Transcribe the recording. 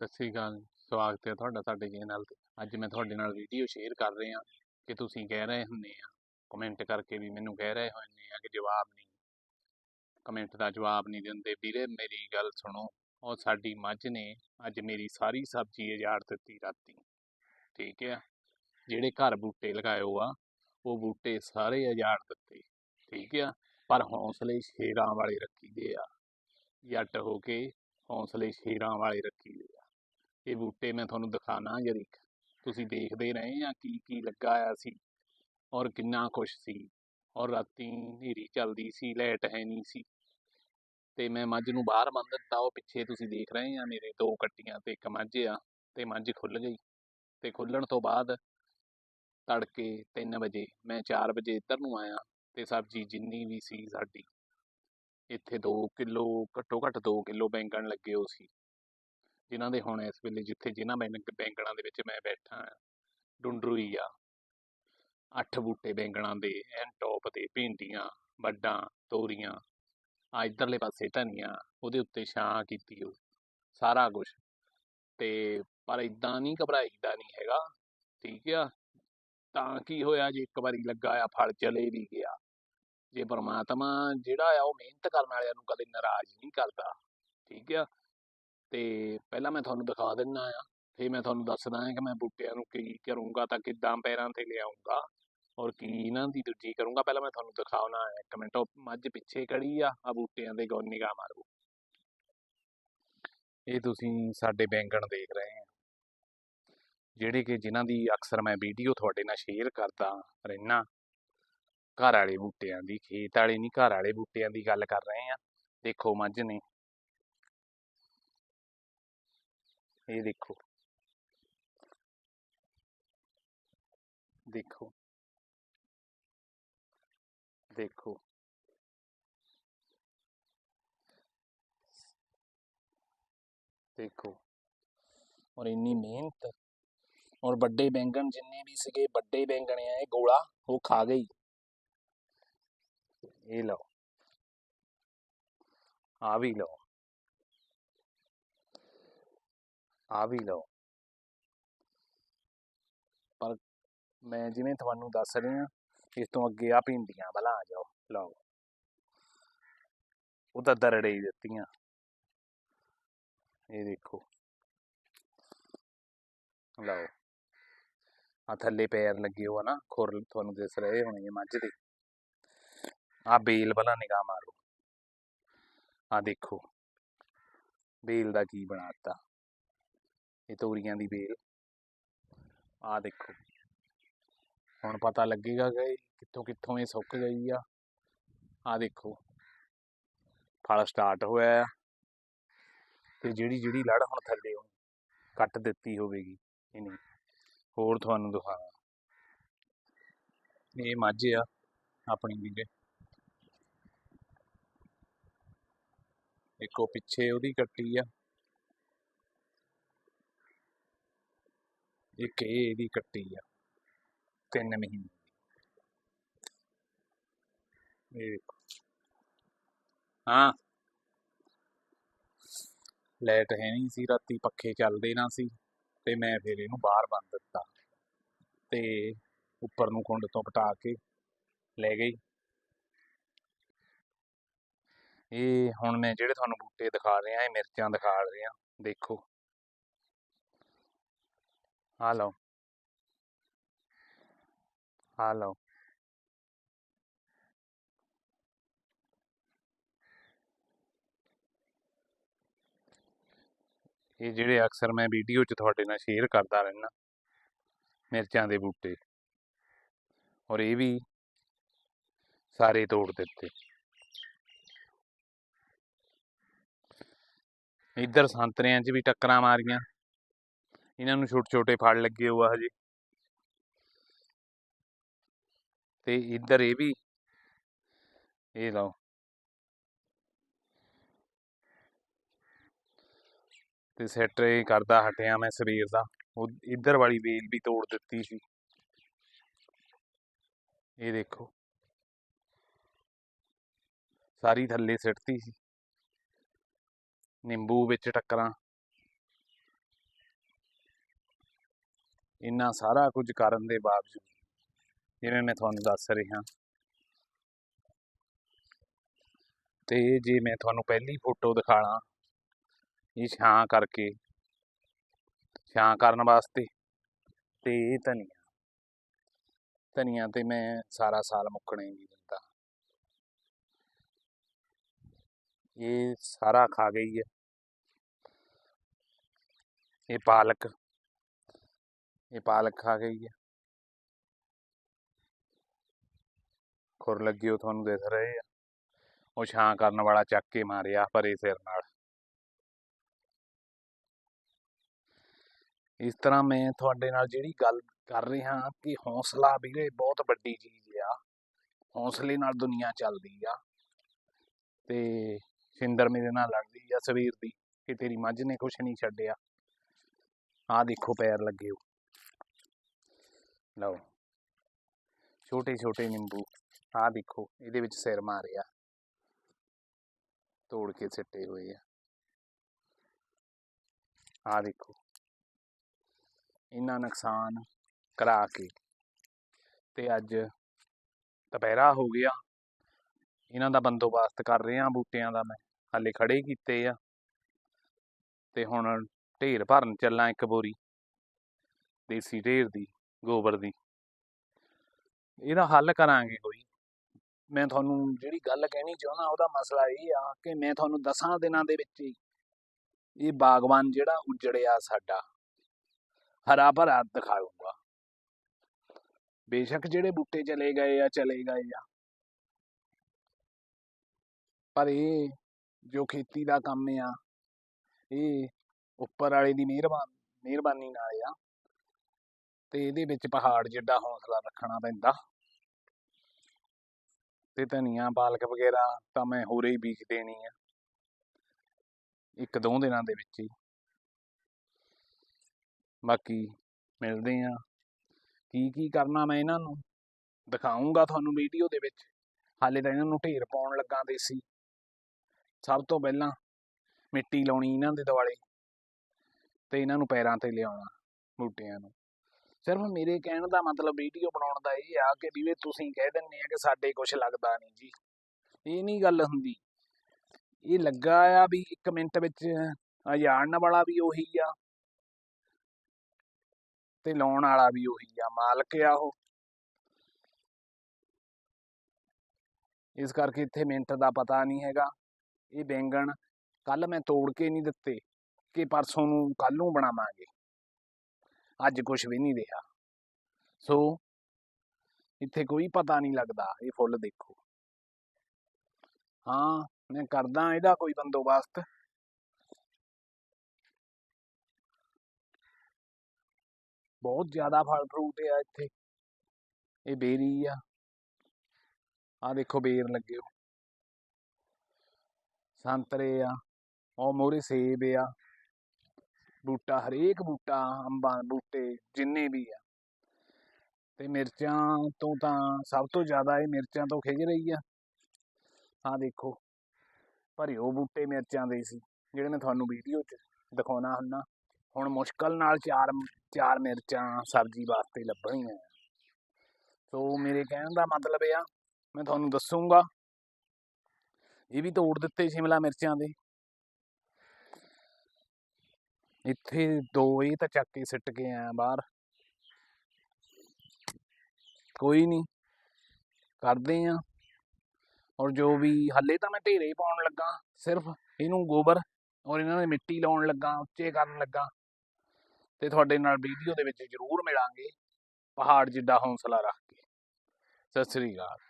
ਸਤਿ ਸ੍ਰੀ ਅਕਾਲ, ਸਵਾਗਤ ਹੈ ਤੁਹਾਡਾ ਸਾਡੇ ਚੈਨਲ ਤੇ। ਅੱਜ ਮੈਂ ਤੁਹਾਡੇ ਨਾਲ ਵੀਡੀਓ ਸ਼ੇਅਰ ਕਰ ਰਿਹਾ ਕਿ ਤੁਸੀਂ ਕਹਿ ਰਹੇ ਹੁੰਦੇ ਆ ਕਮੈਂਟ ਕਰਕੇ ਵੀ ਮੈਨੂੰ ਕਹਿ ਰਹੇ ਹੁੰਦੇ ਆ ਕਿ ਜਵਾਬ ਨਹੀਂ। ਕਮੈਂਟ ਦਾ ਜਵਾਬ ਨਹੀਂ ਦਿੰਦੇ। ਵੀਰੇ, ਮੇਰੀ ਗੱਲ ਸੁਣੋ, ਉਹ ਸਾਡੀ ਮੱਝ ਨੇ ਅੱਜ ਮੇਰੀ ਸਾਰੀ ਸਬਜ਼ੀ ਉਜਾੜ ਦਿੱਤੀ ਰਾਤੀ। ਠੀਕ ਹੈ? ਜਿਹੜੇ ਘਰ ਬੂਟੇ ਲਗਾਇਓ ਆ, ਉਹ ਬੂਟੇ ਸਾਰੇ ਉਜਾੜ ਦਿੱਤੇ। ਠੀਕ ਆ ਪਰ ਹੌਸਲੇ ਸ਼ੇਰਾਂ ਵਾਲੇ ਰੱਖੀ ਗਏ ਆ। ਜੱਟ ਹੋ ਕੇ ਹੌਸਲੇ ਸ਼ੇਰਾਂ ਵਾਲੇ ਰੱਖੀਦੇ ਆ। ਇਹ ਬੂਟੇ ਮੈਂ ਤੁਹਾਨੂੰ ਦਿਖਾਣਾ ਜਰੀ ਤੁਸੀਂ ਦੇਖਦੇ ਰਹੇ ਆ ਕੀ ਕੀ ਲੱਗਾ ਆ ਸੀ ਔਰ ਕਿੰਨਾ ਕੁਛ ਸੀ ਔਰ ਰਾਤੀ ਹਨੇਰੀ ਚੱਲਦੀ ਸੀ, ਲਾਈਟ ਹੈ ਨਹੀਂ ਸੀ। ਤੇ ਮੈਂ ਮੱਝ ਨੂੰ ਬਾਹਰ ਬੰਨ ਦਿੱਤਾ, ਉਹ ਪਿੱਛੇ ਤੁਸੀਂ ਦੇਖ ਰਹੇ ਆ ਮੇਰੇ ਦੋ ਕੱਟੀਆਂ ਤੇ ਇੱਕ ਮੱਝ ਆ ਤੇ ਮੱਝ ਖੁੱਲ ਗਈ। ਤੇ ਖੁੱਲਣ ਤੋਂ ਬਾਅਦ ਤੜਕੇ 3 ਵਜੇ ਮੈਂ 4 ਵਜੇ ਇੱਧਰ ਨੂੰ ਆਇਆ ਤੇ ਸਬਜ਼ੀ ਜਿੰਨੀ ਵੀ ਸੀ ਸਾਡੀ, ਇੱਥੇ 2 ਕਿਲੋ, ਘੱਟੋ ਘੱਟ 2 ਕਿਲੋ ਬੈਂਗਣ ਲੱਗੇ ਹੋ ਸੀ। ਜਿਨ੍ਹਾਂ ਦੇ ਹੁਣ ਇਸ ਵੇਲੇ ਜਿੱਥੇ ਜਿਨ੍ਹਾਂ ਬੈਂਗ- ਬੈਂਗਣਾਂ ਦੇ ਵਿੱਚ ਮੈਂ ਬੈਠਾ ਹਾਂ, ਡੁੰਡਰੂਈ ਆ। ਅੱਠ ਬੂਟੇ ਬੈਂਗਣਾ ਦੇ, ਐਨ ਟੌਪ ਤੇ ਭਿੰਡੀਆਂ, ਵੱਡਾਂ, ਤੋਰੀਆਂ ਆ ਇਧਰਲੇ ਪਾਸੇ ਧਨੀਆ, ਉਹਦੇ ਉੱਤੇ ਛਾਂ ਕੀਤੀ ਹੋ ਸਾਰਾ ਕੁਝ ਤੇ ਪਰ ਇਦਾਂ ਨਹੀਂ ਘਬਰਾਈਦਾ ਨਹੀਂ ਹੈਗਾ, ਠੀਕ ਆ? ਤਾਂ ਕੀ ਹੋਇਆ, ਜੇ ਇੱਕ ਵਾਰੀ ਲੱਗਾ ਆ, ਫਲ ਚਲੇ ਵੀ ਗਿਆ। ਜੇ ਪਰਮਾਤਮਾ ਜਿਹੜਾ ਆ, ਉਹ ਮਿਹਨਤ ਕਰਨ ਵਾਲਿਆਂ ਨੂੰ ਕਦੇ ਨਾਰਾਜ਼ ਨਹੀਂ ਕਰਦਾ, ਠੀਕ ਆ? ਤੇ ਪਹਿਲਾਂ ਮੈਂ ਤੁਹਾਨੂੰ ਦਿਖਾ ਦਿੰਨਾ ਆ ਫਿਰ ਮੈਂ ਤੁਹਾਨੂੰ ਦੱਸਦਾ ਹਾਂ ਕਿ ਮੈਂ ਬੂਟਿਆਂ ਨੂੰ ਕੀ ਕਰੂੰਗਾ ਤਾਂ ਕਿੱਦਾਂ ਪੈਰਾਂ ਤੇ ਲਿਆਉਂਗਾ ਔਰ ਕੀ ਇਹਨਾਂ ਦੀ ਦੂਜੀ ਕਰੂੰਗਾ। ਪਹਿਲਾਂ ਮੈਂ ਤੁਹਾਨੂੰ ਦਿਖਾਉਣਾ ਹੈ, ਇੱਕ ਮਿੰਟ, ਉਹ ਮੱਝ ਪਿੱਛੇ ਖੜੀ ਆ ਆ ਬੂਟਿਆਂ ਦੇ ਗੌਰ ਨਿਗਾਹ ਮਾਰੋ। ਇਹ ਤੁਸੀਂ ਸਾਡੇ ਬੈਂਗਣ ਦੇਖ ਰਹੇ ਆ। ਜਿਹੜੇ ਕਿ ਜਿਨ੍ਹਾਂ ਦੀ ਅਕਸਰ ਮੈਂ ਵੀਡੀਓ ਤੁਹਾਡੇ ਨਾਲ ਸ਼ੇਅਰ ਕਰਦਾ ਰਹਿਣਾ ਘਰ ਵਾਲੇ ਬੂਟਿਆਂ ਦੀ, ਖੇਤ ਵਾਲੇ ਨਹੀਂ, ਘਰ ਵਾਲੇ ਬੂਟਿਆਂ ਦੀ ਗੱਲ ਕਰ ਰਹੇ ਆ। ਦੇਖੋ ਮੱਝ ਨੇ ਇਹ ਦੇਖੋ ਦੇਖੋ ਦੇਖੋ ਦੇਖੋ ਔਰ ਇੰਨੀ ਮਿਹਨਤ ਔਰ ਵੱਡੇ ਬੈਂਗਣ ਜਿੰਨੇ ਵੀ ਸੀਗੇ ਵੱਡੇ ਬੈਂਗਣ ਆ ਇਹ ਗੋਲਾ ਉਹ ਖਾ ਗਈ ਇਹ ਲਓ ਆ ਵੀ ਲਓ ਆ ਵੀ ਲਓ। ਪਰ ਮੈਂ ਜਿਵੇਂ ਤੁਹਾਨੂੰ ਦੱਸ ਰਿਹਾ, ਇਸ ਤੋਂ ਅੱਗੇ ਆ ਭਿੰਡੀਆਂ ਭਲਾ ਆ ਜਾਓ, ਲਓ। ਉਹ ਤਾਂ ਦਰੜੇ ਹੀ ਦਿੱਤੀਆਂ। ਇਹ ਦੇਖੋ। ਲਓ। ਆ ਥੱਲੇ ਪੈਰ ਲੱਗੇ ਹੋ ਨਾ, ਖੁਰ ਤੁਹਾਨੂੰ ਦਿਸ ਰਹੇ ਹੋਣਗੇ ਮੱਝ ਦੇ। ਆ ਬੇਲ ਭਲਾ ਨਿਗਾਹ ਮਾਰੋ। ਆ ਦੇਖੋ। ਬੇਲ ਦਾ ਕੀ ਬਣਾਤਾ ਇਹ ਤੋਰੀਆਂ ਦੀ ਵੇਲ। ਆ ਦੇਖੋ। ਹੁਣ ਪਤਾ ਲੱਗੇਗਾ ਕਿ ਕਿੱਥੋਂ ਕਿੱਥੋਂ ਇਹ ਸੁੱਕ ਗਈ ਆ। ਆ ਦੇਖੋ। ਫਲ ਸਟਾਰਟ ਹੋਇਆ ਤੇ ਜਿਹੜੀ ਜਿਹੜੀ ਲੜ ਹੁਣ ਥੱਲੇ ਉਹ ਕੱਟ ਦਿੱਤੀ ਹੋਵੇਗੀ। ਇਹਨੇ ਹੋਰ ਤੁਹਾਨੂੰ ਦਿਖਾਵਾਂ ਇਹ ਮੱਝ ਆ ਆਪਣੀ ਵੀਰੇ ਇੱਕੋ ਪਿੱਛੇ ਉਹਦੀ ਕੱਟੀ ਆ। ਇੱਕ ਇਹ ਇਹਦੀ ਕੱਟੀ ਆ, ਤਿੰਨ ਮਹੀਨੇ ਇਹ ਹਾਂ। ਲਾਈਟ ਹੈ ਨਹੀਂ ਸੀ, ਰਾਤੀ ਪੱਖੇ ਚੱਲਦੇ ਨਾ ਸੀ, ਤੇ ਮੈਂ ਫਿਰ ਇਹਨੂੰ ਬਾਹਰ ਬੰਨ ਦਿੱਤਾ। ਤੇ ਉੱਪਰ ਨੂੰ ਕੁੰਡ ਤੋਂ ਪਟਾ ਕੇ ਲੈ ਗਈ। ਇਹ ਹੁਣ ਮੈਂ ਜਿਹੜੇ ਤੁਹਾਨੂੰ ਬੂਟੇ ਦਿਖਾ ਰਿਹਾ, ਇਹ ਮਿਰਚਾਂ ਦਿਖਾ ਰਿਹਾ, ਦੇਖੋ। ਆ ਲਓ ਆ ਲਓ ਇਹ ਜਿਹੜੇ ਅਕਸਰ ਮੈਂ ਵੀਡੀਓ 'ਚ ਤੁਹਾਡੇ ਨਾਲ ਸ਼ੇਅਰ ਕਰਦਾ ਰਹਿਣਾ ਮਿਰਚਾਂ ਦੇ ਬੂਟੇ। ਔਰ ਇਹ ਵੀ ਸਾਰੇ ਤੋੜ ਦਿੱਤੇ। ਇੱਧਰ ਸੰਤਰਿਆਂ 'ਚ ਵੀ ਟੱਕਰਾਂ ਮਾਰੀਆਂ। ਇਹਨਾਂ ਨੂੰ ਛੋਟੇ ਛੋਟੇ ਫਲ ਲੱਗੇ ਹੋਆ ਹਜੇ। ਤੇ ਇੱਧਰ ਇਹ ਵੀ, ਇਹ ਲਓ। ਤੇ ਸੈਟ ਕਰਦਾ ਹਟਿਆ ਮੈਂ ਸਵੇਰ ਦਾ। ਉਹ ਇੱਧਰ ਵਾਲੀ ਵੇਲ ਵੀ ਤੋੜ ਦਿੱਤੀ ਸੀ। ਇਹ ਦੇਖੋ। ਸਾਰੀ ਥੱਲੇ ਸਿੱਟਤੀ ਸੀ। ਨਿੰਬੂ ਵਿੱਚ ਟੱਕਰਾਂ। ਇੰਨਾ ਸਾਰਾ ਕੁਝ ਕਰਨ ਦੇ ਬਾਵਜੂਦ ਜਿਵੇਂ ਮੈਂ ਤੁਹਾਨੂੰ ਦੱਸ ਰਿਹਾ। ਤੇ ਜੇ ਮੈਂ ਤੁਹਾਨੂੰ ਪਹਿਲੀ ਫੋਟੋ ਦਿਖਾਣਾ ਇਹ ਛਾਂ ਕਰਕੇ, ਛਾਂ ਕਰਨ ਵਾਸਤੇ, ਤੇ ਇਹ ਧਨੀਆ। ਧਨੀਆ ਤੇ ਮੈਂ ਸਾਰਾ ਸਾਲ ਮੁੱਕਣੇ ਨਹੀਂ ਦਿੰਦਾ। ਇਹ ਸਾਰਾ ਖਾ ਗਈ ਹੈ। ਇਹ ਪਾਲਕ ਇਹ ਪਾਲਕ ਖਾ ਗਈ ਹੈ ਖੁਰ ਲੱਗੀ ਉਹ ਤੁਹਾਨੂੰ ਦਿਖ ਰਹੇ ਆ। ਉਹ ਛਾਂ ਕਰਨ ਵਾਲਾ ਚੱਕ ਕੇ ਮਾਰਿਆ ਪਰੇ ਸਿਰ ਨਾਲ। ਇਸ ਤਰ੍ਹਾਂ ਮੈਂ ਤੁਹਾਡੇ ਨਾਲ ਜਿਹੜੀ ਗੱਲ ਕਰ ਰਿਹਾ ਕਿ ਹੌਸਲਾ ਵੀਰੇ ਬਹੁਤ ਵੱਡੀ ਚੀਜ਼ ਆ। ਹੌਸਲੇ ਨਾਲ ਦੁਨੀਆ ਚੱਲਦੀ ਆ। ਤੇ ਸਿੰਦਰ ਮੇਰੇ ਨਾਲ ਲੜਦੀ ਆ ਸਵੇਰ ਦੀ ਕਿ ਤੇਰੀ ਮੱਝ ਨੇ ਕੁਛ ਨਹੀਂ ਛੱਡਿਆ। ਆਹ ਦੇਖੋ ਪੈਰ ਲੱਗੇ ਹੋ ਲਓ। ਛੋਟੇ ਛੋਟੇ ਨਿੰਬੂ, ਆਹ ਦੇਖੋ, ਇਹਦੇ ਵਿੱਚ ਸਿਰ ਮਾਰਿਆ। ਤੋੜ ਕੇ ਸਿੱਟੇ ਹੋਏ ਆ। ਆਹ ਦੇਖੋ। ਇੰਨਾ ਨੁਕਸਾਨ ਕਰਾ ਕੇ ਤੇ ਅੱਜ ਦੁਪਹਿਰਾ ਹੋ ਗਿਆ। ਇਹਨਾਂ ਦਾ ਬੰਦੋਬਸਤ ਕਰ ਰਹੇ ਆ ਬੂਟਿਆਂ ਦਾ ਮੈਂ। ਹਾਲੇ ਖੜੇ ਕੀਤੇ ਆ। ਤੇ ਹੁਣ ਢੇਰ ਭਰਨ ਚੱਲਾਂ ਇੱਕ ਬੋਰੀ। ਦੇਸੀ ਢੇਰ ਦੀ। ਗੋਬਰ ਦੀ। ਇਹਦਾ ਹੱਲ ਕਰਾਂਗੇ ਕੋਈ। ਮੈਂ ਤੁਹਾਨੂੰ ਜਿਹੜੀ ਗੱਲ ਕਹਿਣੀ ਚਾਹੁੰਦਾ ਉਹਦਾ ਮਸਲਾ ਇਹ ਆ ਕਿ ਮੈਂ ਤੁਹਾਨੂੰ ਦਸਾਂ ਦਿਨਾਂ ਦੇ ਵਿੱਚ ਹੀ ਇਹ ਬਾਗਬਾਨ ਜਿਹੜਾ ਉਜੜਿਆ ਸਾਡਾ ਹਰਾ ਭਰਾ ਦਿਖਾਊਗਾ। ਬੇਸ਼ੱਕ ਜਿਹੜੇ ਬੂਟੇ ਚਲੇ ਗਏ ਆ, ਚਲੇ ਗਏ ਆ। ਪਰ ਇਹ ਜੋ ਖੇਤੀ ਦਾ ਕੰਮ ਆ, ਇਹ ਉੱਪਰ ਵਾਲੇ ਦੀ ਮਿਹਰਬਾਨੀ ਮਿਹਰਬਾਨੀ ਨਾਲ ਆ। ਤੇ ਇਹਦੇ ਵਿੱਚ ਪਹਾੜ ਜਿੱਡਾ ਹੌਸਲਾ ਰੱਖਣਾ ਪੈਂਦਾ। ਤੇ ਧਨੀਆ, ਪਾਲਕ ਵਗੈਰਾ ਤਾਂ ਮੈਂ ਹੋਰੇ ਹੀ ਬੀਜ ਦੇਣੀ ਆ। ਇੱਕ ਦੋ ਦਿਨਾਂ ਦੇ ਵਿੱਚ ਹੀ। ਬਾਕੀ ਮਿਲਦੇ ਆ। ਕੀ ਕੀ ਕਰਨਾ ਮੈਂ ਇਹਨਾਂ ਨੂੰ? ਦਿਖਾਉਂਗਾ ਤੁਹਾਨੂੰ ਵੀਡੀਓ ਦੇ ਵਿੱਚ। ਹਾਲੇ ਤਾਂ ਇਹਨਾਂ ਨੂੰ ਢੇਰ ਪਾਉਣ ਲੱਗਾ ਦੇਸੀ ਸਭ ਤੋਂ ਪਹਿਲਾਂ ਮਿੱਟੀ ਲਾਉਣੀ ਇਹਨਾਂ ਦੇ ਦੁਆਲੇ। ਤੇ ਇਹਨਾਂ ਨੂੰ ਪੈਰਾਂ ਤੇ ਲਿਆਉਣਾ ਬੂਟਿਆਂ ਨੂੰ। ਸਿਰਫ ਮੇਰੇ ਕਹਿਣ ਦਾ ਮਤਲਬ ਵੀਡੀਓ ਬਣਾਉਣ ਦਾ ਇਹ ਆ ਕਿ ਵੀਰੇ ਤੁਸੀਂ ਕਹਿ ਦਿੰਦੇ ਆ ਕਿ ਸਾਡੇ ਕੁਝ ਲੱਗਦਾ ਨਹੀਂ ਜੀ। ਇਹ ਨਹੀਂ ਗੱਲ ਹੁੰਦੀ। ਇਹ ਲੱਗਾ ਆ ਵੀ 1 ਮਿੰਟ ਵਿੱਚ ਅਜਾੜਨ ਵਾਲਾ ਵੀ ਉਹੀ ਆ। ਤੇ ਲਾਉਣ ਵਾਲਾ ਵੀ ਉਹੀ ਆ, ਮਾਲਕ ਆ ਉਹ। ਇਸ ਕਰਕੇ ਇੱਥੇ ਮਿੰਟ ਦਾ ਪਤਾ ਨਹੀਂ ਹੈਗਾ। ਇਹ ਬੈਂਗਣ ਕੱਲ ਮੈਂ ਤੋੜ ਕੇ ਨਹੀਂ ਦਿੱਤੇ, ਕਿ ਪਰਸੋਂ ਨੂੰ ਕੱਲ ਨੂੰ ਬਣਾਵਾਂਗੇ। ਅੱਜ ਕੁਝ ਵੀ ਨਹੀਂ ਰਿਹਾ। ਸੋ ਇੱਥੇ ਕੋਈ ਪਤਾ ਨਹੀਂ ਲੱਗਦਾ, ਇਹ ਫੁੱਲ ਦੇਖੋ। ਹਾਂ, ਮੈਂ ਕਰਦਾ ਇਹਦਾ ਕੋਈ ਬੰਦੋਬਸਤ। ਬਹੁਤ ਜ਼ਿਆਦਾ ਫਲ ਫਰੂਟ ਆ ਇੱਥੇ। ਇਹ ਬੇਰੀ ਆ। ਆ ਦੇਖੋ ਬੇਰ ਲੱਗੇ ਹੋ ਸੰਤਰੇ ਆ। ਉਹ ਮੋਰੇ ਸੇਬ ਆ। ਬੂਟਾ, ਹਰੇਕ ਬੂਟਾ, ਅੰਬਾਂ ਬੂਟੇ ਜਿੰਨੇ ਵੀ ਆ। ਤੇ ਮਿਰਚਾਂ ਤੋਂ ਤਾਂ ਸਭ ਤੋਂ ਜ਼ਿਆਦਾ ਇਹ ਮਿਰਚਾਂ ਤੋਂ ਖਿਜ ਰਹੀ ਆ। ਆ ਦੇਖੋ ਭਰਿਓ ਬੂਟੇ ਮਿਰਚਾਂ ਦੇ ਸੀ, ਜਿਹੜੇ ਮੈਂ ਤੁਹਾਨੂੰ ਵੀਡੀਓ 'ਚ ਦਿਖਾਉਣਾ ਹੁੰਦਾ। ਹੁਣ ਮੁਸ਼ਕਲ ਨਾਲ ਚਾਰ ਚਾਰ ਮਿਰਚਾਂ ਸਬਜ਼ੀ ਵਾਸਤੇ ਲੱਭਣੀਆਂ ਸੋ ਮੇਰੇ ਕਹਿਣ ਦਾ ਮਤਲਬ ਇਹ ਆ, ਮੈਂ ਤੁਹਾਨੂੰ ਦੱਸੂਗਾ, ਇਹ ਵੀ ਤੋੜ ਦਿੱਤੇ ਸ਼ਿਮਲਾ ਮਿਰਚਾਂ ਦੇ। ਇੱਥੇ ਦੋ ਇਹ ਤਾਂ ਚੱਕ ਕੇ ਸਿੱਟ ਕੇ ਆਇਆ ਬਾਹਰ। ਕੋਈ ਨਹੀਂ ਕਰਦੇ ਆ। ਔਰ ਜੋ ਵੀ, ਹੱਲੇ ਤਾਂ ਮੈਂ ਢੇਰੇ ਪਾਉਣ ਲੱਗਾ, ਸਿਰਫ ਇਹਨੂੰ ਗੋਬਰ ਔਰ ਇਹਨਾਂ ਨੇ ਮਿੱਟੀ ਲਾਉਣ ਲੱਗਾ, ਉੱਚੇ ਕਰਨ ਲੱਗਾ। ਤੇ ਤੁਹਾਡੇ ਨਾਲ ਵੀਡੀਓ ਦੇ ਵਿੱਚ ਜ਼ਰੂਰ ਮਿਲਾਂਗੇ। ਪਹਾੜ ਜਿੱਡਾ ਹੌਸਲਾ ਰੱਖ ਕੇ। ਸਤਿ ਸ੍ਰੀ ਅਕਾਲ।